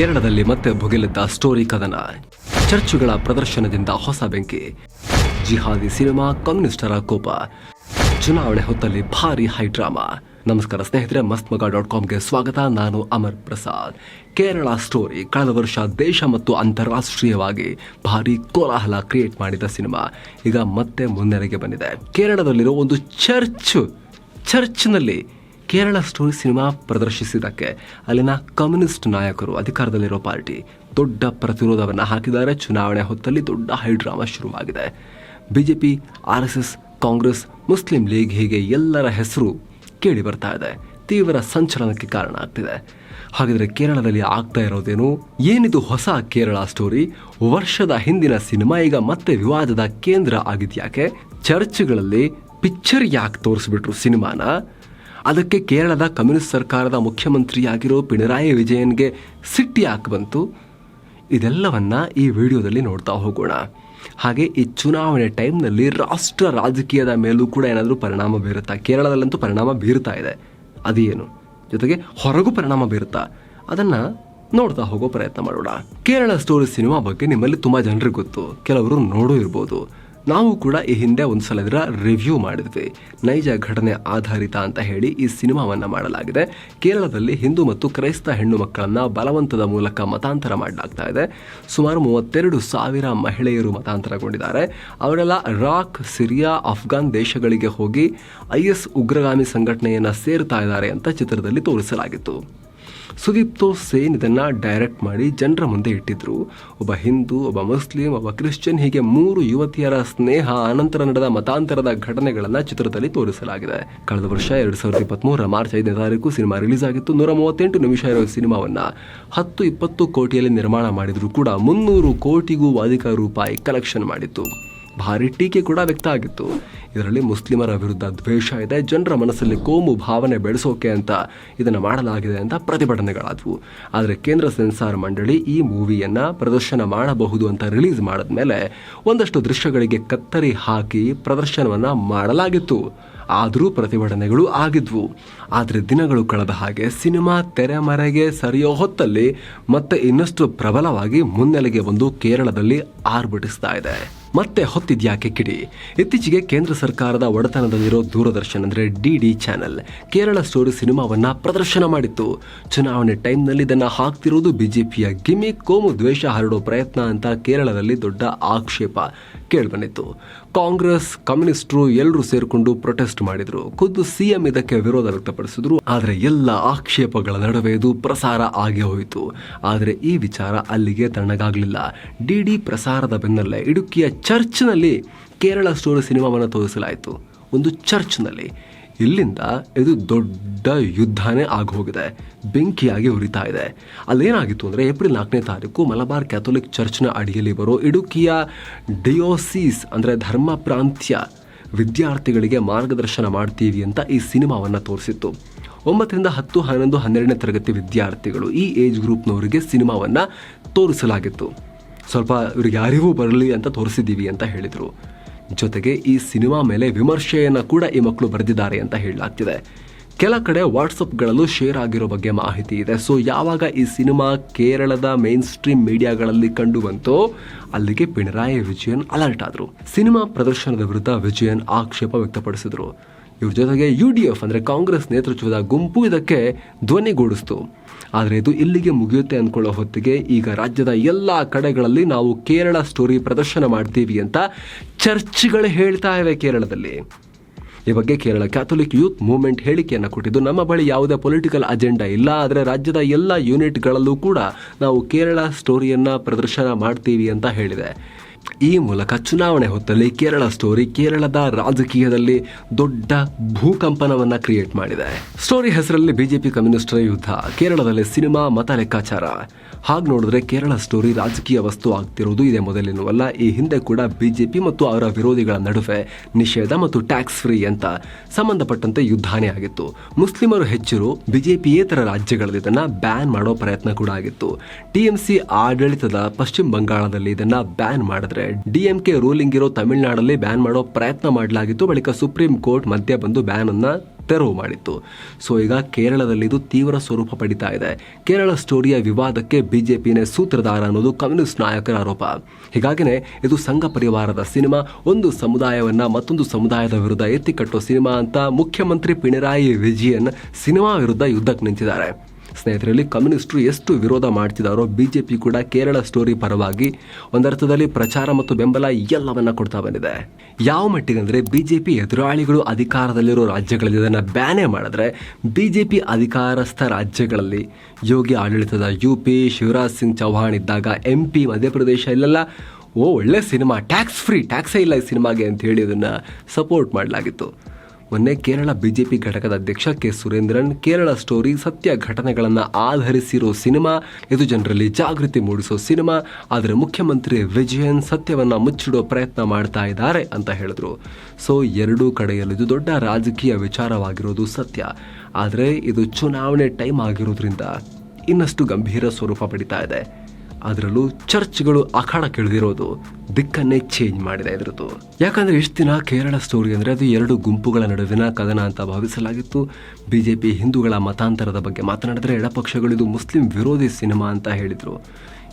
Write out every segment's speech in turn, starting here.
ಕೇರಳದಲ್ಲಿ ಮತ್ತೆ ಭುಗಿಲಿದ್ದ ಸ್ಟೋರಿ ಕದನ. ಚರ್ಚುಗಳ ಪ್ರದರ್ಶನದಿಂದ ಹೊಸ ಬೆಂಕಿ. ಜಿಹಾದಿ ಸಿನಿಮಾ ಕಮ್ಯುನಿಸ್ಟರ ಕೋಪ. ಚುನಾವಣೆ ಹೊತ್ತಲ್ಲಿ ಭಾರಿ ಹೈ ಡ್ರಾಮಾ. ನಮಸ್ಕಾರ ಸ್ನೇಹಿತರೆ ಮಸ್ತ್ ಮಗ ಡಾಟ್ ಕಾಮ್ಗೆ ಸ್ವಾಗತ. ನಾನು ಅಮರ್ ಪ್ರಸಾದ್. ಕೇರಳ ಸ್ಟೋರಿ ಕಳೆದ ವರ್ಷ ದೇಶ ಮತ್ತು ಅಂತಾರಾಷ್ಟ್ರೀಯವಾಗಿ ಭಾರಿ ಕೋಲಾಹಲ ಕ್ರಿಯೇಟ್ ಮಾಡಿದ ಸಿನಿಮಾ. ಈಗ ಮತ್ತೆ ಮುನ್ನೆಲೆಗೆ ಬಂದಿದೆ. ಕೇರಳದಲ್ಲಿರೋ ಒಂದು ಚರ್ಚ್. ಚರ್ಚ್ನಲ್ಲಿ ಕೇರಳ ಸ್ಟೋರಿ ಸಿನಿಮಾ ಪ್ರದರ್ಶಿಸಿದ್ದಕ್ಕೆ ಅಲ್ಲಿನ ಕಮ್ಯುನಿಸ್ಟ್ ನಾಯಕರು ಅಧಿಕಾರದಲ್ಲಿರೋ ಪಾರ್ಟಿ ದೊಡ್ಡ ಪ್ರತಿರೋಧವನ್ನು ಹಾಕಿದ್ದಾರೆ. ಚುನಾವಣೆ ಹೊತ್ತಲ್ಲಿ ದೊಡ್ಡ ಹೈಡ್ರಾಮಾ ಶುರುವಾಗಿದೆ. BJP, R S S, Congress, Muslim League ಹೀಗೆ ಎಲ್ಲರ ಹೆಸರು ಕೇಳಿ ಬರ್ತಾ ಇದೆ. ತೀವ್ರ ಸಂಚಲನಕ್ಕೆ ಕಾರಣ ಆಗ್ತಿದೆ. ಹಾಗಿದ್ರೆ ಕೇರಳದಲ್ಲಿ ಆಗ್ತಾ ಇರೋದೇನು? ಏನಿದು ಹೊಸ ಕೇರಳ ಸ್ಟೋರಿ? ವರ್ಷದ ಹಿಂದಿನ ಸಿನಿಮಾ ಈಗ ಮತ್ತೆ ವಿವಾದದ ಕೇಂದ್ರ ಆಗಿದ್ಯಾಕೆ? ಚರ್ಚ್ಗಳಲ್ಲಿ ಪಿಕ್ಚರ್ ಯಾಕೆ ತೋರಿಸ್ಬಿಟ್ರು ಸಿನಿಮಾನ? ಅದಕ್ಕೆ ಕೇರಳದ ಕಮ್ಯುನಿಸ್ಟ್ ಸರ್ಕಾರದ ಮುಖ್ಯಮಂತ್ರಿಯಾಗಿರೋ ಪಿಣರಾಯಿ ವಿಜಯನ್ಗೆ ಸಿಟ್ಟಿ ಯಾಕೆ ಬಂತು. ಇದೆಲ್ಲವನ್ನ ಈ ವಿಡಿಯೋದಲ್ಲಿ ನೋಡ್ತಾ ಹೋಗೋಣ. ಹಾಗೆ ಈ ಚುನಾವಣೆ ಟೈಮ್ನಲ್ಲಿ ರಾಷ್ಟ್ರ ರಾಜಕೀಯದ ಮೇಲೂ ಕೂಡ ಏನಾದರೂ ಪರಿಣಾಮ ಬೀರುತ್ತಾ? ಕೇರಳದಲ್ಲಂತೂ ಪರಿಣಾಮ ಬೀರ್ತಾ ಇದೆ. ಅದೇನು? ಜೊತೆಗೆ ಹೊರಗೂ ಪರಿಣಾಮ ಬೀರುತ್ತಾ? ಅದನ್ನು ನೋಡ್ತಾ ಹೋಗೋ ಪ್ರಯತ್ನ ಮಾಡೋಣ. ಕೇರಳ ಸ್ಟೋರಿ ಸಿನಿಮಾ ಬಗ್ಗೆ ನಿಮ್ಮಲ್ಲಿ ತುಂಬ ಜನರಿಗೆ ಗೊತ್ತು. ಕೆಲವರು ನೋಡೂ ಇರ್ಬೋದು. ನಾವು ಕೂಡ ಈ ಹಿಂದೆ ಒಂದು ಸಲ ಇದರ ರಿವ್ಯೂ ಮಾಡಿದ್ವಿ. ನೈಜ ಘಟನೆ ಆಧಾರಿತ ಅಂತ ಹೇಳಿ ಈ ಸಿನಿಮಾವನ್ನು ಮಾಡಲಾಗಿದೆ. ಕೇರಳದಲ್ಲಿ ಹಿಂದೂ ಮತ್ತು ಕ್ರೈಸ್ತ ಹೆಣ್ಣು ಮಕ್ಕಳನ್ನು ಬಲವಂತದ ಮೂಲಕ ಮತಾಂತರ ಮಾಡಲಾಗ್ತಾ ಇದೆ. ಸುಮಾರು ಮೂವತ್ತೆರಡು ಸಾವಿರ ಮಹಿಳೆಯರು ಮತಾಂತರಗೊಂಡಿದ್ದಾರೆ. ಅವರೆಲ್ಲ ರಾಕ್, ಸಿರಿಯಾ, ಅಫ್ಘಾನ್ ದೇಶಗಳಿಗೆ ಹೋಗಿ ಐ ಎಸ್ ಉಗ್ರಗಾಮಿ ಸಂಘಟನೆಯನ್ನು ಸೇರ್ತಾ ಇದ್ದಾರೆ ಅಂತ ಚಿತ್ರದಲ್ಲಿ ತೋರಿಸಲಾಗಿತ್ತು. ಸುದೀಪ್ತೋ ಸೇನ್ ಇದನ್ನು ಡೈರೆಕ್ಟ್ ಮಾಡಿ ಜನರ ಮುಂದೆ ಇಟ್ಟಿದ್ರು. ಒಬ್ಬ ಹಿಂದೂ, ಒಬ್ಬ ಮುಸ್ಲಿಂ, ಒಬ್ಬ ಕ್ರಿಶ್ಚಿಯನ್, ಹೀಗೆ ಮೂರು ಯುವತಿಯರ ಸ್ನೇಹ, ಅನಂತರ ನಡೆದ ಮತಾಂತರದ ಘಟನೆಗಳನ್ನು ಚಿತ್ರದಲ್ಲಿ ತೋರಿಸಲಾಗಿದೆ. ಕಳೆದ ವರ್ಷ ಎರಡು ಸಾವಿರದ ಇಪ್ಪತ್ಮೂರರ ಮಾರ್ಚ್ ಐದನೇ ತಾರೀಕು ಸಿನಿಮಾ ರಿಲೀಸ್ ಆಗಿತ್ತು. ನೂರ ಮೂವತ್ತೆಂಟು ನಿಮಿಷ ಇರೋ ಸಿನಿಮಾವನ್ನು ಹತ್ತು, ಇಪ್ಪತ್ತು ಕೋಟಿಯಲ್ಲಿ ನಿರ್ಮಾಣ ಮಾಡಿದರೂ ಕೂಡ ಮುನ್ನೂರು ಕೋಟಿಗೂ ಅಧಿಕ ರೂಪಾಯಿ ಕಲೆಕ್ಷನ್ ಮಾಡಿತ್ತು. ಭಾರಿ ಟೀಕೆ ಕೂಡ ವ್ಯಕ್ತ ಆಗಿತ್ತು. ಇದರಲ್ಲಿ ಮುಸ್ಲಿಮರ ವಿರುದ್ಧ ದ್ವೇಷ ಇದೆ, ಜನರ ಮನಸ್ಸಲ್ಲಿ ಕೋಮು ಭಾವನೆ ಬೆಳೆಸೋಕೆ ಅಂತ ಇದನ್ನು ಮಾಡಲಾಗಿದೆ ಅಂತ ಪ್ರತಿಭಟನೆಗಳಾದವು. ಆದರೆ ಕೇಂದ್ರ ಸೆನ್ಸಾರ್ ಮಂಡಳಿ ಈ ಮೂವಿಯನ್ನು ಪ್ರದರ್ಶನ ಮಾಡಬಹುದು ಅಂತ ರಿಲೀಸ್ ಮಾಡಿದ ಮೇಲೆ ಒಂದಷ್ಟು ದೃಶ್ಯಗಳಿಗೆ ಕತ್ತರಿ ಹಾಕಿ ಪ್ರದರ್ಶನವನ್ನು ಮಾಡಲಾಗಿತ್ತು. ಆದರೂ ಪ್ರತಿಭಟನೆಗಳು ಆಗಿದ್ವು. ಆದರೆ ದಿನಗಳು ಕಳೆದ ಹಾಗೆ ಸಿನಿಮಾ ತೆರೆಮರೆಗೆ ಸರಿಯೋ ಹೊತ್ತಲ್ಲಿ ಮತ್ತೆ ಇನ್ನಷ್ಟು ಪ್ರಬಲವಾಗಿ ಮುನ್ನೆಲೆಗೆ ಬಂದು ಕೇರಳದಲ್ಲಿ ಆರ್ಭಟಿಸ್ತಾ ಇದೆ. ಮತ್ತೆ ಹೊತ್ತಿದ್ಯಾಕೆ ಕಿಡಿ? ಇತ್ತೀಚೆಗೆ ಕೇಂದ್ರ ಸರ್ಕಾರದ ಒಡೆತನದಲ್ಲಿರೋ ದೂರದರ್ಶನ್ ಅಂದರೆ D D channel, Kerala story ಸಿನಿಮಾವನ್ನ ಪ್ರದರ್ಶನ ಮಾಡಿತ್ತು. ಚುನಾವಣೆ ಟೈಮ್ನಲ್ಲಿ ಇದನ್ನ ಹಾಕ್ತಿರೋದು ಬಿಜೆಪಿಯ ಗಿಮಿ ಕೋಮು ದ್ವೇಷ ಹರಡೋ ಪ್ರಯತ್ನ ಅಂತ ಕೇರಳದಲ್ಲಿ ದೊಡ್ಡ ಆಕ್ಷೇಪ ಕೇಳಿಬಂದಿತ್ತು. ಕಾಂಗ್ರೆಸ್, ಕಮ್ಯುನಿಸ್ಟರು ಎಲ್ಲರೂ ಸೇರಿಕೊಂಡು ಪ್ರೊಟೆಸ್ಟ್ ಮಾಡಿದ್ರು. ಖುದ್ದು ಸಿಎಂ ಇದಕ್ಕೆ ವಿರೋಧ ವ್ಯಕ್ತಪಡಿಸಿದ್ರು. ಆದರೆ ಎಲ್ಲ ಆಕ್ಷೇಪಗಳ ನಡುವೆ ಇದು ಪ್ರಸಾರ ಆಗೇ ಹೋಯಿತು. ಆದರೆ ಈ ವಿಚಾರ ಅಲ್ಲಿಗೆ ತಣ್ಣಗಾಗಲಿಲ್ಲ. ಡಿ ಪ್ರಸಾರದ ಬೆನ್ನಲ್ಲೇ ಇಡುಕ್ಕಿಯ ಚರ್ಚ್ನಲ್ಲಿ ಕೇರಳ ಸ್ಟೋರಿ ಸಿನಿಮಾವನ್ನು ತೋರಿಸಲಾಯಿತು. ಒಂದು ಚರ್ಚ್ನಲ್ಲಿ ಇಲ್ಲಿಂದ ಇದು ದೊಡ್ಡ ಯುದ್ಧನೇ ಆಗೋಗಿದೆ. ಬೆಂಕಿಯಾಗಿ ಉರಿತಾ ಇದೆ. ಅಲ್ಲೇನಾಗಿತ್ತು ಅಂದರೆ ಏಪ್ರಿಲ್ ನಾಲ್ಕನೇ ತಾರೀಕು ಮಲಬಾರ್ ಕ್ಯಾಥೋಲಿಕ್ ಚರ್ಚ್ನ ಅಡಿಯಲ್ಲಿ ಬರೋ ಇಡುಕಿಯ ಡಿಯೋಸೀಸ್ ಅಂದರೆ ಧರ್ಮ ಪ್ರಾಂತ್ಯ ವಿದ್ಯಾರ್ಥಿಗಳಿಗೆ ಮಾರ್ಗದರ್ಶನ ಮಾಡ್ತೀವಿ ಅಂತ ಈ ಸಿನಿಮಾವನ್ನು ತೋರಿಸಿತ್ತು. ಒಂಬತ್ತರಿಂದ ಹತ್ತು, ಹನ್ನೊಂದು, ಹನ್ನೆರಡನೇ ತರಗತಿ ವಿದ್ಯಾರ್ಥಿಗಳು ಈ ಏಜ್ ಗ್ರೂಪ್ನವರಿಗೆ ಸಿನಿಮಾವನ್ನು ತೋರಿಸಲಾಗಿತ್ತು. ಸ್ವಲ್ಪ ಇವ್ರಿಗೆ ಯಾರಿಗೂ ಬರಲಿ ಅಂತ ತೋರಿಸಿದ್ದೀವಿ ಅಂತ ಹೇಳಿದರು. ಜೊತೆಗೆ ಈ ಸಿನಿಮಾ ಮೇಲೆ ವಿಮರ್ಶೆಯನ್ನು ಕೂಡ ಈ ಮಕ್ಕಳು ಬರೆದಿದ್ದಾರೆ ಅಂತ ಹೇಳಲಾಗ್ತಿದೆ. ಕೆಲ ಕಡೆ ವಾಟ್ಸಪ್ಗಳಲ್ಲೂ ಶೇರ್ ಆಗಿರೋ ಬಗ್ಗೆ ಮಾಹಿತಿ ಇದೆ. ಸೊ, ಯಾವಾಗ ಈ ಸಿನಿಮಾ ಕೇರಳದ ಮೇನ್ ಸ್ಟ್ರೀಮ್ ಮೀಡಿಯಾಗಳಲ್ಲಿ ಕಂಡು ಬಂತೋ ಅಲ್ಲಿಗೆ ಪಿಣರಾಯಿ ವಿಜಯನ್ ಅಲರ್ಟ್ ಆದರು. ಸಿನಿಮಾ ಪ್ರದರ್ಶನದ ವಿರುದ್ಧ ವಿಜಯನ್ ಆಕ್ಷೇಪ ವ್ಯಕ್ತಪಡಿಸಿದ್ರು. ಇವ್ರ ಜೊತೆಗೆ ಯು ಡಿ ಎಫ್ ಅಂದರೆ ಕಾಂಗ್ರೆಸ್ ನೇತೃತ್ವದ ಗುಂಪು ಇದಕ್ಕೆ ಧ್ವನಿಗೂಡಿಸ್ತು. ಆದರೆ ಇದು ಇಲ್ಲಿಗೆ ಮುಗಿಯುತ್ತೆ ಅಂದ್ಕೊಳ್ಳೋ ಹೊತ್ತಿಗೆ ಈಗ ರಾಜ್ಯದ ಎಲ್ಲ ಕಡೆಗಳಲ್ಲಿ ನಾವು ಕೇರಳ ಸ್ಟೋರಿ ಪ್ರದರ್ಶನ ಮಾಡ್ತೀವಿ ಅಂತ ಚರ್ಚ್ಗಳು ಹೇಳ್ತಾ ಇವೆ ಕೇರಳದಲ್ಲಿ. ಈ ಬಗ್ಗೆ ಕೇರಳ ಕ್ಯಾಥೋಲಿಕ್ ಯೂತ್ ಮೂವ್ಮೆಂಟ್ ಹೇಳಿಕೆಯನ್ನು ಕೊಟ್ಟಿದ್ದು, ನಮ್ಮ ಬಳಿ ಯಾವುದೇ ಪೊಲಿಟಿಕಲ್ ಅಜೆಂಡಾ ಇಲ್ಲ, ಆದರೆ ರಾಜ್ಯದ ಎಲ್ಲ ಯೂನಿಟ್ಗಳಲ್ಲೂ ಕೂಡ ನಾವು ಕೇರಳ ಸ್ಟೋರಿಯನ್ನು ಪ್ರದರ್ಶನ ಮಾಡ್ತೀವಿ ಅಂತ ಹೇಳಿದೆ. ಈ ಮೂಲಕ ಚುನಾವಣೆ ಹೊತ್ತಲ್ಲಿ ಕೇರಳ ಸ್ಟೋರಿ ಕೇರಳದ ರಾಜಕೀಯದಲ್ಲಿ ದೊಡ್ಡ ಭೂಕಂಪನವನ್ನು ಕ್ರಿಯೇಟ್ ಮಾಡಿದೆ. ಸ್ಟೋರಿ ಹೆಸರಲ್ಲಿ ಬಿಜೆಪಿ ಕಮ್ಯುನಿಸ್ಟರ ಯುದ್ಧ, ಕೇರಳದಲ್ಲಿ ಸಿನಿಮಾ ಮತ ಲೆಕ್ಕಾಚಾರ. ಹಾಗೆ ನೋಡಿದ್ರೆ ಕೇರಳ ಸ್ಟೋರಿ ರಾಜಕೀಯ ವಸ್ತು ಆಗ್ತಿರುವುದು ಇದೇ ಮೊದಲಿನವಲ್ಲ. ಈ ಹಿಂದೆ ಕೂಡ ಬಿಜೆಪಿ ಮತ್ತು ಅವರ ವಿರೋಧಿಗಳ ನಡುವೆ ನಿಷೇಧ ಮತ್ತು ಟ್ಯಾಕ್ಸ್ ಫ್ರೀ ಅಂತ ಸಂಬಂಧಪಟ್ಟಂತೆ ಯುದ್ಧಾನೇ ಆಗಿತ್ತು. ಮುಸ್ಲಿಮರು ಹೆಚ್ಚಿರು ಬಿಜೆಪಿಯೇತರ ರಾಜ್ಯಗಳಲ್ಲಿ ಇದನ್ನ ಬ್ಯಾನ್ ಮಾಡೋ ಪ್ರಯತ್ನ ಕೂಡ ಆಗಿತ್ತು. ಟಿಎಂಸಿ ಆಡಳಿತದ ಪಶ್ಚಿಮ ಬಂಗಾಳದಲ್ಲಿ ಇದನ್ನ ಬ್ಯಾನ್ ಮಾಡಿದ್ರೆ ಡಿಎಂಕೆ ರೂಲಿಂಗ್ ಇರೋ ತಮಿಳುನಾಡಲ್ಲಿ ಬ್ಯಾನ್ ಮಾಡೋ ಪ್ರಯತ್ನ ಮಾಡಲಾಗಿತ್ತು. ಬಳಿಕ ಸುಪ್ರೀಂ ಕೋರ್ಟ್ ಮಧ್ಯ ಬಂದು ಬ್ಯಾನ್ ಅನ್ನ ತೆರವು ಮಾಡಿತ್ತು. ಸೊ, ಈಗ ಕೇರಳದಲ್ಲಿ ಇದು ತೀವ್ರ ಸ್ವರೂಪ ಪಡಿತಾ ಇದೆ. ಕೇರಳ ಸ್ಟೋರಿಯ ವಿವಾದಕ್ಕೆ ಬಿಜೆಪಿನೇ ಸೂತ್ರಧಾರ ಅನ್ನೋದು ಕಮ್ಯುನಿಸ್ಟ್ ನಾಯಕರ ಆರೋಪ. ಹೀಗಾಗಿನೇ ಇದು ಸಂಘ ಪರಿವಾರದ ಸಿನಿಮಾ, ಒಂದು ಸಮುದಾಯವನ್ನ ಮತ್ತೊಂದು ಸಮುದಾಯದ ವಿರುದ್ಧ ಎತ್ತಿ ಕಟ್ಟೋ ಸಿನಿಮಾ ಅಂತ ಮುಖ್ಯಮಂತ್ರಿ ಪಿಣರಾಯಿ ವಿಜಯನ್ ಸಿನಿಮಾ ವಿರುದ್ಧ ಯುದ್ಧಕ್ಕೆ ನಿಂತಿದ್ದಾರೆ. ಸ್ನೇಹಿತರಲ್ಲಿ, ಕಮ್ಯುನಿಸ್ಟರು ಎಷ್ಟು ವಿರೋಧ ಮಾಡ್ತಿದ್ದಾರೋ ಬಿಜೆಪಿ ಕೂಡ ಕೇರಳ ಸ್ಟೋರಿ ಪರವಾಗಿ ಒಂದರ್ಥದಲ್ಲಿ ಪ್ರಚಾರ ಮತ್ತು ಬೆಂಬಲ ಎಲ್ಲವನ್ನ ಕೊಡ್ತಾ ಬಂದಿದೆ. ಯಾವ ಮಟ್ಟಿಗೆಂದ್ರೆ, ಬಿಜೆಪಿ ಎದುರಾಳಿಗಳು ಅಧಿಕಾರದಲ್ಲಿರೋ ರಾಜ್ಯಗಳಲ್ಲಿ ಇದನ್ನ ಬ್ಯಾನೇ ಮಾಡಿದ್ರೆ, ಬಿಜೆಪಿ ಅಧಿಕಾರಸ್ಥ ರಾಜ್ಯಗಳಲ್ಲಿ ಯೋಗಿ ಆಡಳಿತದ ಯು ಪಿ, ಶಿವರಾಜ್ ಸಿಂಗ್ ಚೌಹಾಣ್ ಇದ್ದಾಗ ಎಂ ಪಿ, ಮಧ್ಯಪ್ರದೇಶ ಇಲ್ಲೆಲ್ಲ, ಓ, ಒಳ್ಳೆ ಸಿನಿಮಾ ಟ್ಯಾಕ್ಸ್ ಫ್ರೀ ಟ್ಯಾಕ್ಸೇ ಇಲ್ಲ ಈ ಸಿನಿಮಾಗೆ ಅಂತ ಹೇಳಿ ಅದನ್ನು ಸಪೋರ್ಟ್ ಮಾಡಲಾಗಿತ್ತು. ಮೊನ್ನೆ ಕೇರಳ ಬಿಜೆಪಿ ಘಟಕದ ಅಧ್ಯಕ್ಷ ಕೆ. ಸುರೇಂದ್ರನ್ ಕೇರಳ ಸ್ಟೋರಿ, ಸತ್ಯ ಘಟನೆಗಳನ್ನು ಆಧರಿಸಿರೋ ಸಿನಿಮಾ, ಇದು ಜನರಲ್ಲಿ ಜಾಗೃತಿ ಮೂಡಿಸೋ ಸಿನಿಮಾ, ಆದರೆ ಮುಖ್ಯಮಂತ್ರಿ ವಿಜಯನ್ ಸತ್ಯವನ್ನು ಮುಚ್ಚಿಡೋ ಪ್ರಯತ್ನ ಮಾಡ್ತಾ ಇದ್ದಾರೆ ಅಂತ ಹೇಳಿದ್ರು. ಸೊ ಎರಡೂ ಕಡೆಯಲ್ಲಿ ಇದು ದೊಡ್ಡ ರಾಜಕೀಯ ವಿಚಾರವಾಗಿರೋದು ಸತ್ಯ. ಆದರೆ ಇದು ಚುನಾವಣೆ ಟೈಮ್ ಆಗಿರೋದ್ರಿಂದ ಇನ್ನಷ್ಟು ಗಂಭೀರ ಸ್ವರೂಪ ಪಡಿತಾ ಇದೆ. ಅದರಲ್ಲೂ ಚರ್ಚ್ಗಳು ಅಖಾಡ ಕೆಳದಿರೋದು ದಿಕ್ಕನ್ನೇ ಚೇಂಜ್ ಮಾಡಿದೆ ಇದ್ರದ್ದು. ಯಾಕಂದ್ರೆ ಇಷ್ಟು ದಿನ ಕೇರಳ ಸ್ಟೋರಿ ಅಂದ್ರೆ ಅದು ಎರಡು ಗುಂಪುಗಳ ನಡುವಿನ ಕದನ ಅಂತ ಭಾವಿಸಲಾಗಿತ್ತು. ಬಿಜೆಪಿ ಹಿಂದೂಗಳ ಮತಾಂತರದ ಬಗ್ಗೆ ಮಾತನಾಡಿದ್ರೆ ಎಡಪಕ್ಷಗಳು ಇದು ಮುಸ್ಲಿಂ ವಿರೋಧಿ ಸಿನಿಮಾ ಅಂತ ಹೇಳಿದರು.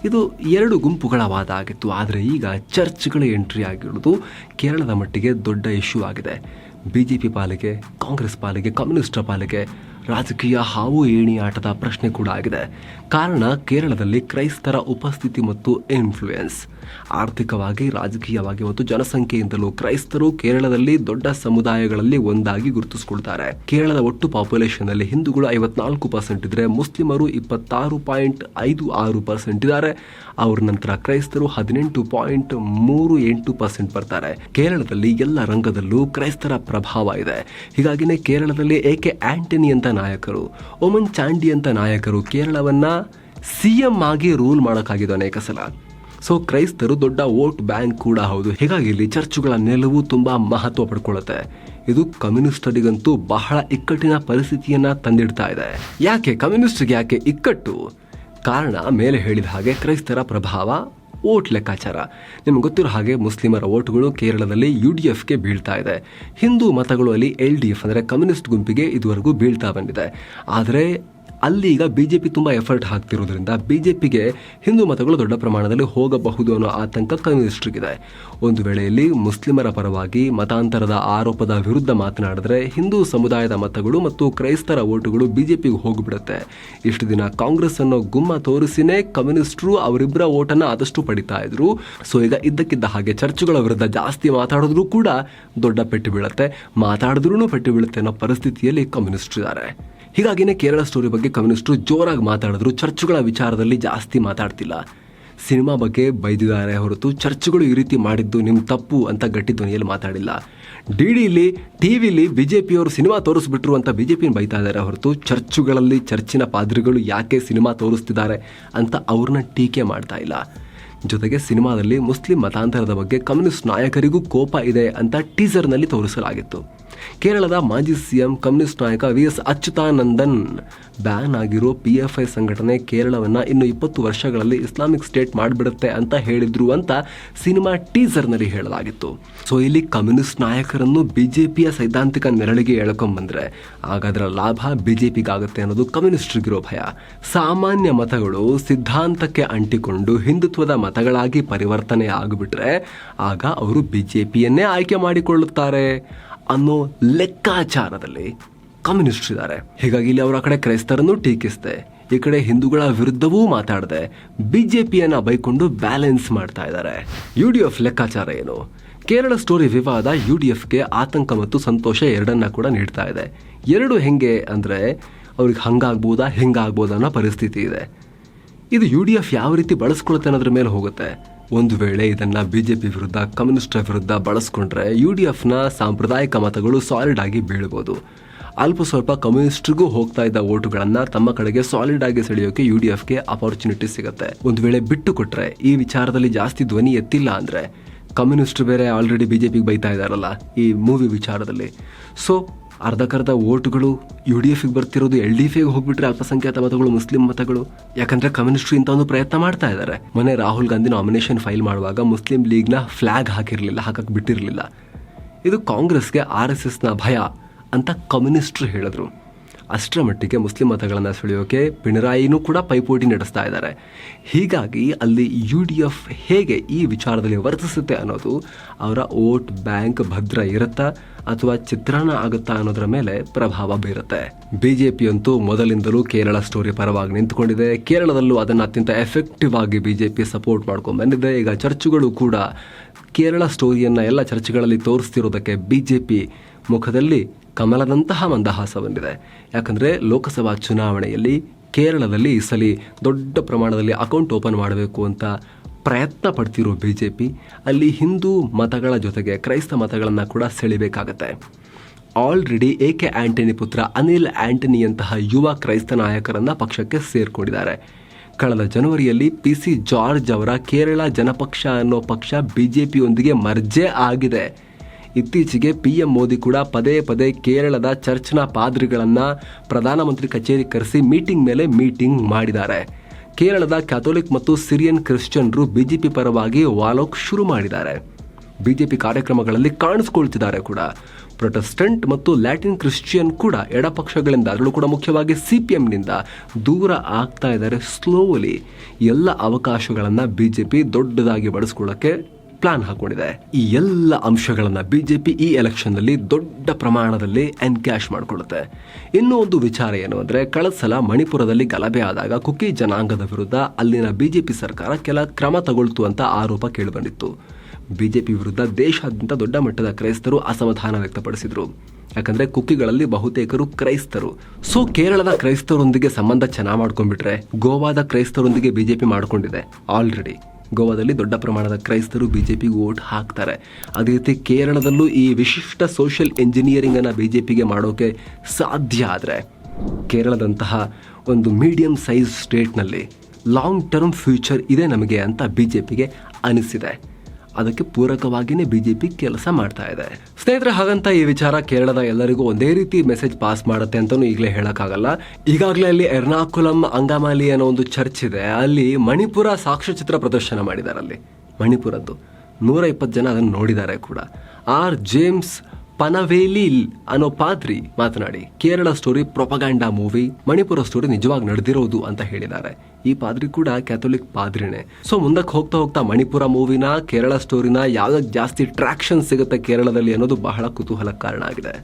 ಇದು ಎರಡು ಗುಂಪುಗಳ ವಾದ ಆಗಿತ್ತು. ಆದರೆ ಈಗ ಚರ್ಚ್ಗಳ ಎಂಟ್ರಿ ಆಗಿರೋದು ಕೇರಳದ ಮಟ್ಟಿಗೆ ದೊಡ್ಡ ಇಶ್ಯೂ ಆಗಿದೆ. ಬಿ ಜೆ ಪಿ ಪಾಲಿಗೆ, ಕಾಂಗ್ರೆಸ್ ಪಾಲಿಗೆ ಕಮ್ಯುನಿಸ್ಟರ ಪಾಲಿಗೆ ರಾಜಕೀಯ ಹಾವು ಏಣಿ ಆಟದ ಪ್ರಶ್ನೆ ಕೂಡ ಆಗಿದೆ. ಕಾರಣ ಕೇರಳದಲ್ಲಿ ಕ್ರೈಸ್ತರ ಉಪಸ್ಥಿತಿ ಮತ್ತು ಇನ್ಫ್ಲೂಯೆನ್ಸ್ ಆರ್ಥಿಕವಾಗಿ, ರಾಜಕೀಯವಾಗಿ ಮತ್ತು ಜನಸಂಖ್ಯೆಯಿಂದಲೂ ಕ್ರೈಸ್ತರು ಕೇರಳದಲ್ಲಿ ದೊಡ್ಡ ಸಮುದಾಯಗಳಲ್ಲಿ ಒಂದಾಗಿ ಗುರುತಿಸಿಕೊಳ್ತಾರೆ. ಕೇರಳದ ಒಟ್ಟು ಪಾಪ್ಯುಲೇಷನ್ ಅಲ್ಲಿ ಹಿಂದೂಗಳು ಐವತ್ನಾಲ್ಕು ಪರ್ಸೆಂಟ್ ಇದ್ರೆ, ಮುಸ್ಲಿಮರು ಇಪ್ಪತ್ತಾರು ಪಾಯಿಂಟ್ ಐದು ಆರು ಪರ್ಸೆಂಟ್ ಇದ್ದಾರೆ. ಅವ್ರ ನಂತರ ಕ್ರೈಸ್ತರು ಹದಿನೆಂಟು ಪಾಯಿಂಟ್ ಮೂರು ಎಂಟು ಪರ್ಸೆಂಟ್ ಬರ್ತಾರೆ. ಕೇರಳದಲ್ಲಿ ಎಲ್ಲ ರಂಗದಲ್ಲೂ ಕ್ರೈಸ್ತರ ಪ್ರಭಾವ ಇದೆ. ಹೀಗಾಗಿನೇ ಕೇರಳದಲ್ಲಿ ಏಕೆ ಆಂಟನಿ ಅಂತ ನಾಯಕರು, ಒಮನ್ ಚಾಂಡಿ ಅಂತ ನಾಯಕರು ಕೇರಳವನ್ನ ಸಿಎಂ ಆಗಿ ರೂಲ್ ಮಾಡೋಕ್ಕಾಗಿದೆ ಅನೇಕ ಸಲ. ಸೊ ಕ್ರೈಸ್ತರು ದೊಡ್ಡ ವೋಟ್ ಬ್ಯಾಂಕ್ ಕೂಡ ಹೌದು. ಹೀಗಾಗಿ ಇಲ್ಲಿ ಚರ್ಚುಗಳ ನೆಲವು ತುಂಬ ಮಹತ್ವ ಪಡ್ಕೊಳ್ಳುತ್ತೆ. ಇದು ಕಮ್ಯುನಿಸ್ಟರಿಗಂತೂ ಬಹಳ ಇಕ್ಕಟ್ಟಿನ ಪರಿಸ್ಥಿತಿಯನ್ನು ತಂದಿಡ್ತಾ ಇದೆ. ಯಾಕೆ? ಕಮ್ಯುನಿಸ್ಟ್ಗೆ ಯಾಕೆ ಇಕ್ಕಟ್ಟು? ಕಾರಣ ಮೇಲೆ ಹೇಳಿದ ಹಾಗೆ ಕ್ರೈಸ್ತರ ಪ್ರಭಾವ ಓಟ್ ಲೆಕ್ಕಾಚಾರ. ನಿಮ್ಗೆ ಗೊತ್ತಿರೋ ಹಾಗೆ ಮುಸ್ಲಿಮರ ವೋಟ್ಗಳು ಕೇರಳದಲ್ಲಿ ಯು ಡಿ ಎಫ್ಗೆ ಬೀಳ್ತಾ ಇದೆ. ಹಿಂದೂ ಮತಗಳು ಅಲ್ಲಿ ಎಲ್ ಡಿ ಎಫ್ ಅಂದರೆ ಕಮ್ಯುನಿಸ್ಟ್ ಗುಂಪಿಗೆ ಇದುವರೆಗೂ ಬೀಳ್ತಾ ಬಂದಿದೆ. ಆದರೆ ಅಲ್ಲಿ ಈಗ ಬಿ ಜೆ ಪಿ ತುಂಬ ಎಫರ್ಟ್ ಹಾಕ್ತಿರೋದ್ರಿಂದ ಪಿಗೆ ಹಿಂದೂ ಮತಗಳು ದೊಡ್ಡ ಪ್ರಮಾಣದಲ್ಲಿ ಹೋಗಬಹುದು ಅನ್ನೋ ಆತಂಕ ಕಮ್ಯುನಿಸ್ಟ್ರಿಗಿದೆ ಒಂದು ವೇಳೆಯಲ್ಲಿ ಮುಸ್ಲಿಮರ ಪರವಾಗಿ ಮತಾಂತರದ ಆರೋಪದ ವಿರುದ್ಧ ಮಾತನಾಡಿದ್ರೆ ಹಿಂದೂ ಸಮುದಾಯದ ಮತಗಳು ಮತ್ತು ಕ್ರೈಸ್ತರ ಓಟುಗಳು ಪಿಗೆ ಹೋಗಿಬಿಡುತ್ತೆ. ಇಷ್ಟು ದಿನ ಕಾಂಗ್ರೆಸ್ ಅನ್ನೋ ಗುಮ್ಮ ತೋರಿಸಿನೇ ಕಮ್ಯುನಿಸ್ಟ್ರು ಅವರಿಬ್ಬರ ಓಟನ್ನು ಆದಷ್ಟು ಪಡಿತಾ ಇದ್ರು. ಸೊ ಈಗ ಇದ್ದಕ್ಕಿದ್ದ ಹಾಗೆ ಚರ್ಚುಗಳ ವಿರುದ್ಧ ಜಾಸ್ತಿ ಮಾತಾಡಿದ್ರು ಕೂಡ ದೊಡ್ಡ ಪೆಟ್ಟು ಬೀಳುತ್ತೆ. ಮಾತಾಡಿದ್ರೂ ಪೆಟ್ಟು ಬೀಳುತ್ತೆ ಅನ್ನೋ ಪರಿಸ್ಥಿತಿಯಲ್ಲಿ ಕಮ್ಯುನಿಸ್ಟ್ ಇದ್ದಾರೆ. ಹೀಗಾಗಿನೇ ಕೇರಳ ಸ್ಟೋರಿ ಬಗ್ಗೆ ಕಮ್ಯುನಿಸ್ಟ್ರು ಜೋರಾಗಿ ಮಾತಾಡಿದ್ರು. ಚರ್ಚ್ಗಳ ವಿಚಾರದಲ್ಲಿ ಜಾಸ್ತಿ ಮಾತಾಡ್ತಿಲ್ಲ. ಸಿನಿಮಾ ಬಗ್ಗೆ ಬೈದಿದ್ದಾರೆ ಹೊರತು ಚರ್ಚ್ಗಳು ಈ ರೀತಿ ಮಾಡಿದ್ದು ನಿಮ್ಮ ತಪ್ಪು ಅಂತ ಗಟ್ಟಿ ಧ್ವನಿಯಲ್ಲಿ ಮಾತಾಡಿಲ್ಲ. ಡಿ ಡಿಲಿ ಟಿ ವಿಲಿ ಬಿ ಜೆ ಪಿಯವರು ಸಿನಿಮಾ ತೋರಿಸ್ಬಿಟ್ರು ಅಂತ ಬಿ ಜೆ ಪಿನ ಬೈತಾ ಇದ್ದಾರೆ ಹೊರತು ಚರ್ಚುಗಳಲ್ಲಿ ಚರ್ಚಿನ ಪಾದ್ರಿಗಳು ಯಾಕೆ ಸಿನಿಮಾ ತೋರಿಸ್ತಿದ್ದಾರೆ ಅಂತ ಅವ್ರನ್ನ ಟೀಕೆ ಮಾಡ್ತಾ ಇಲ್ಲ. ಜೊತೆಗೆ ಸಿನಿಮಾದಲ್ಲಿ ಮುಸ್ಲಿಂ ಮತಾಂತರದ ಬಗ್ಗೆ ಕಮ್ಯುನಿಸ್ಟ್ ನಾಯಕರಿಗೂ ಕೋಪ ಇದೆ ಅಂತ ಟೀಸರ್ನಲ್ಲಿ ತೋರಿಸಲಾಗಿತ್ತು. ಕೇರಳದ ಮಾಜಿ ಸಿಎಂ ಕಮ್ಯುನಿಸ್ಟ್ ನಾಯಕ ವಿ ಎಸ್ ಅಚ್ಯುತಾನಂದನ್ ಬ್ಯಾನ್ ಆಗಿರೋ ಪಿ ಎಫ್ ಐ ಸಂಘಟನೆ ಕೇರಳವನ್ನು ಇನ್ನು ಇಪ್ಪತ್ತು ವರ್ಷಗಳಲ್ಲಿ ಇಸ್ಲಾಮಿಕ್ ಸ್ಟೇಟ್ ಮಾಡಿಬಿಡುತ್ತೆ ಅಂತ ಹೇಳಿದ್ರು ಅಂತ ಸಿನಿಮಾ ಟೀಸರ್ನಲ್ಲಿ ಹೇಳಲಾಗಿತ್ತು. ಸೊ, ಇಲ್ಲಿ ಕಮ್ಯುನಿಸ್ಟ್ ನಾಯಕರನ್ನು ಬಿಜೆಪಿಯ ಸೈದ್ಧಾಂತಿಕ ನೆರಳಿಗೆ ಎಳ್ಕೊಂಡ್ಬಂದ್ರೆ ಆಗ ಅದರ ಲಾಭ ಬಿಜೆಪಿಗಾಗುತ್ತೆ ಅನ್ನೋದು ಕಮ್ಯುನಿಸ್ಟ್ರಿಗಿರೋ ಭಯ. ಸಾಮಾನ್ಯ ಮತಗಳು ಸಿದ್ಧಾಂತಕ್ಕೆ ಅಂಟಿಕೊಂಡು ಹಿಂದುತ್ವದ ಮತಗಳಾಗಿ ಪರಿವರ್ತನೆ ಆಗಿಬಿಟ್ರೆ ಆಗ ಅವರು ಪಿಯನ್ನೇ ಆಯ್ಕೆ ಮಾಡಿಕೊಳ್ಳುತ್ತಾರೆ ಅನ್ನೋ ಲೆಕ್ಕಾಚಾರದಲ್ಲಿ ಕಮ್ಯುನಿಸ್ಟ್ ಇದ್ದಾರೆ. ಹೀಗಾಗಿ ಇಲ್ಲಿ ಅವರ ಕಡೆ ಕ್ರೈಸ್ತರನ್ನು ಟೀಕಿಸಿದೆ, ಈ ಕಡೆ ಹಿಂದೂಗಳ ವಿರುದ್ಧವೂ ಮಾತಾಡದೆ ಪಿಯನ್ನ ಬೈಕೊಂಡು ಬ್ಯಾಲೆನ್ಸ್ ಮಾಡ್ತಾ ಇದ್ದಾರೆ. ಯು ಡಿ ಎಫ್ ಲೆಕ್ಕಾಚಾರ ಏನು? ಕೇರಳ ಸ್ಟೋರಿ ವಿವಾದ ಯು ಡಿ ಎಫ್ಗೆ ಆತಂಕ ಮತ್ತು ಸಂತೋಷ ಎರಡನ್ನ ಕೂಡ ನೀಡ್ತಾ ಇದೆ. ಎರಡು ಹೆಂಗೆ ಅಂದ್ರೆ ಅವ್ರಿಗೆ ಹಂಗಾಗ್ಬೋದಾ, ಹಿಂಗಾಗ್ಬೋದಾ ಅನ್ನೋ ಪರಿಸ್ಥಿತಿ ಇದೆ. ಇದು ಯು ಡಿ ಎಫ್ ಯಾವ ರೀತಿ ಬಳಸ್ಕೊಳುತ್ತೆ ಅನ್ನೋದ್ರ ಮೇಲೆ ಹೋಗುತ್ತೆ. ಒಂದು ವೇಳೆ ಇದನ್ನ ಬಿಜೆಪಿ ವಿರುದ್ಧ ಕಮ್ಯುನಿಸ್ಟರ ವಿರುದ್ಧ ಬಳಸ್ಕೊಂಡ್ರೆ ಯು ಡಿ ಎಫ್ನ ಸಾಂಪ್ರದಾಯಿಕ ಮತಗಳು ಸಾಲಿಡ್ ಆಗಿ ಬೀಳ್ಬೋದು. ಅಲ್ಪ ಸ್ವಲ್ಪ ಕಮ್ಯುನಿಸ್ಟ್ರಿಗೂ ಹೋಗ್ತಾ ಇದ್ದ ಓಟುಗಳನ್ನ ತಮ್ಮ ಕಡೆಗೆ ಸಾಲಿಡ್ ಆಗಿ ಸೆಳೆಯೋಕೆ ಯು ಡಿ ಎಫ್ಗೆ ಅಪಾರ್ಚುನಿಟಿ ಸಿಗುತ್ತೆ. ಒಂದು ವೇಳೆ ಬಿಟ್ಟು ಕೊಟ್ರೆ, ಈ ವಿಚಾರದಲ್ಲಿ ಜಾಸ್ತಿ ಧ್ವನಿ ಎತ್ತಿಲ್ಲ ಅಂದ್ರೆ ಕಮ್ಯುನಿಸ್ಟ್ ಬೇರೆ ಆಲ್ರೆಡಿ ಬಿಜೆಪಿಗೆ ಬೈತಾ ಇದ್ದಾರಲ್ಲ ಈ ಮೂವಿ ವಿಚಾರದಲ್ಲಿ. ಸೊ ಅರ್ಧಕ್ಕರ್ಧ ಓಟುಗಳು ಯು ಡಿ ಎಫ್ಗೆ ಬರ್ತಿರೋದು ಎಲ್ ಡಿ ಎಫ್ಗೆ ಹೋಗ್ಬಿಟ್ರೆ ಅಲ್ಪಸಂಖ್ಯಾತ ಮತಗಳು, ಮುಸ್ಲಿಂ ಮತಗಳು. ಯಾಕಂದ್ರೆ ಕಮ್ಯುನಿಸ್ಟ್ರು ಇಂಥ ಒಂದು ಪ್ರಯತ್ನ ಮಾಡ್ತಾ ಇದ್ದಾರೆ ಮೊನ್ನೆ ರಾಹುಲ್ ಗಾಂಧಿ ನಾಮಿನೇಷನ್ ಫೈಲ್ ಮಾಡುವಾಗ ಮುಸ್ಲಿಂ ಲೀಗ್ನ ಫ್ಲಾಗ್ ಹಾಕಿರಲಿಲ್ಲ ಹಾಕಕ್ಕೆ ಬಿಟ್ಟಿರಲಿಲ್ಲ. ಇದು ಕಾಂಗ್ರೆಸ್ಗೆ ಆರ್ ಎಸ್ ಎಸ್ನ ಭಯ ಅಂತ ಕಮ್ಯುನಿಸ್ಟ್ರು ಹೇಳಿದ್ರು. ಅಷ್ಟರ ಮಟ್ಟಿಗೆ ಮುಸ್ಲಿಂ ಮತಗಳನ್ನು ಸೆಳೆಯೋಕೆ ಪಿಣರಾಯಿನೂ ಕೂಡ ಪೈಪೋಟಿ ನಡೆಸ್ತಾ ಇದ್ದಾರೆ. ಹೀಗಾಗಿ ಅಲ್ಲಿ ಯು ಡಿ ಎಫ್ ಹೇಗೆ ಈ ವಿಚಾರದಲ್ಲಿ ವರ್ತಿಸುತ್ತೆ ಅನ್ನೋದು ಅವರ ಓಟ್ ಬ್ಯಾಂಕ್ ಭದ್ರ ಇರುತ್ತಾ ಅಥವಾ ಚಿತ್ರಾನ್ನ ಆಗುತ್ತಾ ಅನ್ನೋದರ ಮೇಲೆ ಪ್ರಭಾವ ಬೀರುತ್ತೆ. ಬಿಜೆಪಿಯಂತೂ ಮೊದಲಿಂದಲೂ ಕೇರಳ ಸ್ಟೋರಿ ಪರವಾಗಿ ನಿಂತುಕೊಂಡಿದೆ. ಕೇರಳದಲ್ಲೂ ಅದನ್ನು ಅತ್ಯಂತ ಎಫೆಕ್ಟಿವ್ ಆಗಿ ಬಿಜೆಪಿ ಸಪೋರ್ಟ್ ಮಾಡ್ಕೊಂಡು ಬಂದಿದೆ. ಈಗ ಚರ್ಚುಗಳು ಕೂಡ ಕೇರಳ ಸ್ಟೋರಿಯನ್ನ ಎಲ್ಲ ಚರ್ಚ್ಗಳಲ್ಲಿ ತೋರಿಸ್ತಿರೋದಕ್ಕೆ ಬಿಜೆಪಿ ಮುಖದಲ್ಲಿ ಕಮಲದಂತಹ ಮಂದಹಾಸ ಬಂದಿದೆ. ಯಾಕಂದ್ರೆ ಲೋಕಸಭಾ ಚುನಾವಣೆಯಲ್ಲಿ ಕೇರಳದಲ್ಲಿ ಈ ಸಲ ದೊಡ್ಡ ಪ್ರಮಾಣದಲ್ಲಿ ಅಕೌಂಟ್ ಓಪನ್ ಮಾಡಬೇಕು ಅಂತ ಪ್ರಯತ್ನ ಪಡ್ತಿರೋ ಬಿ ಜೆ ಪಿ ಅಲ್ಲಿ ಹಿಂದೂ ಮತಗಳ ಜೊತೆಗೆ ಕ್ರೈಸ್ತ ಮತಗಳನ್ನು ಕೂಡ ಸೆಳಿಬೇಕಾಗತ್ತೆ. ಆಲ್ರೆಡಿ ಎ ಕೆ ಆ್ಯಂಟನಿ ಪುತ್ರ ಅನಿಲ್ ಆ್ಯಂಟನಿಯಂತಹ ಯುವ ಕ್ರೈಸ್ತ ನಾಯಕರನ್ನು ಪಕ್ಷಕ್ಕೆ ಸೇರಿಕೊಂಡಿದ್ದಾರೆ. ಕಳೆದ ಜನವರಿಯಲ್ಲಿ ಪಿ ಸಿ ಜಾರ್ಜ್ ಅವರ ಕೇರಳ ಜನಪಕ್ಷ ಅನ್ನೋ ಪಕ್ಷ ಬಿ ಜೆ ಪಿಯೊಂದಿಗೆ ಮರ್ಜೆ ಆಗಿದೆ. ಇತ್ತೀಚೆಗೆ ಪಿ ಎಂ ಮೋದಿ ಕೂಡ ಪದೇ ಪದೇ ಕೇರಳದ ಚರ್ಚ್ನ ಪಾದ್ರಿಗಳನ್ನು ಪ್ರಧಾನಮಂತ್ರಿ ಕಚೇರಿ ಕರೆಸಿ ಮೀಟಿಂಗ್ ಮೇಲೆ ಮೀಟಿಂಗ್ ಮಾಡಿದ್ದಾರೆ. ಕೇರಳದ ಕ್ಯಾಥೋಲಿಕ್ ಮತ್ತು ಸಿರಿಯನ್ ಕ್ರಿಶ್ಚಿಯನ್ರು ಬಿಜೆಪಿ ಪರವಾಗಿ ವಾಲೋಕ್ ಶುರು ಮಾಡಿದ್ದಾರೆ. ಬಿಜೆಪಿ ಕಾರ್ಯಕ್ರಮಗಳಲ್ಲಿ ಕಾಣಿಸ್ಕೊಳ್ತಿದ್ದಾರೆ ಕೂಡ. ಪ್ರೊಟೆಸ್ಟೆಂಟ್ ಮತ್ತು ಲ್ಯಾಟಿನ್ ಕ್ರಿಶ್ಚಿಯನ್ ಕೂಡ ಎಡಪಕ್ಷಗಳಿಂದ ಅದರಲ್ಲೂ ಕೂಡ ಮುಖ್ಯವಾಗಿ ಸಿ ಪಿ ಎಂನಿಂದ ದೂರ ಆಗ್ತಾ ಇದ್ದಾರೆ ಸ್ಲೋಲಿ ಎಲ್ಲ ಅವಕಾಶಗಳನ್ನು ಬಿ ಜೆ ಪಿ ದೊಡ್ಡದಾಗಿ ಬಳಸ್ಕೊಳ್ಳೋಕ್ಕೆ ಪ್ಲಾನ್ ಹಾಕೊಂಡಿದೆ. ಈ ಎಲ್ಲ ಅಂಶಗಳನ್ನ ಬಿಜೆಪಿ ಈ ಎಲೆಕ್ಷನ್ನಲ್ಲಿ ದೊಡ್ಡ ಪ್ರಮಾಣದಲ್ಲಿ ಎನ್ಕ್ಯಾಶ್ ಮಾಡಿಕೊಳ್ಳುತ್ತೆ. ಇನ್ನೂ ಒಂದು ವಿಚಾರ ಏನು ಅಂದ್ರೆ, ಕಳೆದ ಸಲ ಮಣಿಪುರದಲ್ಲಿ ಗಲಭೆ ಆದಾಗ ಕುಕಿ ಜನಾಂಗದ ವಿರುದ್ಧ ಅಲ್ಲಿನ ಬಿಜೆಪಿ ಸರ್ಕಾರ ಕೆಲ ಕ್ರಮ ತಗೊಳ್ತು ಅಂತ ಆರೋಪ ಕೇಳಿಬಂದಿತ್ತು. ಬಿಜೆಪಿ ವಿರುದ್ಧ ದೇಶಾದ್ಯಂತ ದೊಡ್ಡ ಮಟ್ಟದ ಕ್ರೈಸ್ತರು ಅಸಮಾಧಾನ ವ್ಯಕ್ತಪಡಿಸಿದರು. ಯಾಕಂದ್ರೆ ಕುಕ್ಕಿಗಳಲ್ಲಿ ಬಹುತೇಕರು ಕ್ರೈಸ್ತರು. ಸೊ, ಕೇರಳದ ಕ್ರೈಸ್ತರೊಂದಿಗೆ ಸಂಬಂಧ ಚೆನ್ನಾಗಿ ಮಾಡ್ಕೊಂಡ್ಬಿಟ್ರೆ ಗೋವಾದ ಕ್ರೈಸ್ತರೊಂದಿಗೆ ಬಿಜೆಪಿ ಮಾಡ್ಕೊಂಡಿದೆ. ಆಲ್ರೆಡಿ. ಗೋವಾದಲ್ಲಿ ದೊಡ್ಡ ಪ್ರಮಾಣದ ಕ್ರೈಸ್ತರು ಬಿಜೆಪಿಗೆ ವೋಟ್ ಹಾಕ್ತಾರೆ. ಅದೇ ರೀತಿ ಕೇರಳದಲ್ಲೂ ಈ ವಿಶಿಷ್ಟ ಸೋಷಿಯಲ್ ಬಿ ಜೆ ಪಿಗೆ ಮಾಡೋಕೆ ಸಾಧ್ಯ ಆದರೆ ಕೇರಳದಂತಹ ಒಂದು ಮೀಡಿಯಂ ಸೈಜ್ ಸ್ಟೇಟ್ನಲ್ಲಿ ಲಾಂಗ್ ಟರ್ಮ್ ಫ್ಯೂಚರ್ ಇದೆ ನಮಗೆ ಅಂತ ಬಿ ಜೆ ಪಿಗೆ ಅನಿಸಿದೆ. ಅದಕ್ಕೆ ಪೂರಕವಾಗಿಯೇ ಬಿಜೆಪಿ ಕೆಲಸ ಮಾಡ್ತಾ ಇದೆ. ಸ್ನೇಹಿತರೆ, ಹಾಗಂತ ಈ ವಿಚಾರ ಕೇರಳದ ಎಲ್ಲರಿಗೂ ಒಂದೇ ರೀತಿ ಮೆಸೇಜ್ ಪಾಸ್ ಮಾಡುತ್ತೆ ಅಂತಾನು ಈಗಲೇ ಹೇಳಕ್ಕಾಗಲ್ಲ. ಈಗಾಗಲೇ ಅಲ್ಲಿ ಎರ್ನಾಕುಲಂ ಅಂಗಮಾಲಿ ಅನ್ನೋ ಒಂದು ಚರ್ಚ್ ಇದೆ. ಅಲ್ಲಿ ಮಣಿಪುರ ಸಾಕ್ಷ್ಯಚಿತ್ರ ಪ್ರದರ್ಶನ ಮಾಡಿದ್ದಾರೆ ಅಲ್ಲಿ. ಮಣಿಪುರದ್ದು. ನೂರ ಇಪ್ಪತ್ತು ಜನ ಅದನ್ನು ನೋಡಿದ್ದಾರೆ ಕೂಡ. ಆರ್. ಜೇಮ್ಸ್ ಪನವೇಲಿಲ್ ಅನ್ನೋ ಪಾದ್ರಿ ಮಾತನಾಡಿ, Kerala story propaganda movie, Manipur story ನಿಜವಾಗಿ ನಡೆದಿರೋದು ಅಂತ ಹೇಳಿದ್ದಾರೆ. ಈ ಪಾದ್ರಿ ಕೂಡ ಕ್ಯಾಥೋಲಿಕ್ ಪಾದ್ರಿನೇ. ಸೊ ಮುಂದಕ್ಕೆ ಹೋಗ್ತಾ ಹೋಗ್ತಾ ಮಣಿಪುರ ಮೂವಿನ, ಕೇರಳ ಸ್ಟೋರಿನ ಯಾವ್ದಕ್ಕೆ ಜಾಸ್ತಿ ಟ್ರಾಕ್ಷನ್ ಸಿಗುತ್ತೆ ಕೇರಳದಲ್ಲಿ ಅನ್ನೋದು ಬಹಳ ಕುತೂಹಲ ಕಾರಣ ಆಗಿದೆ.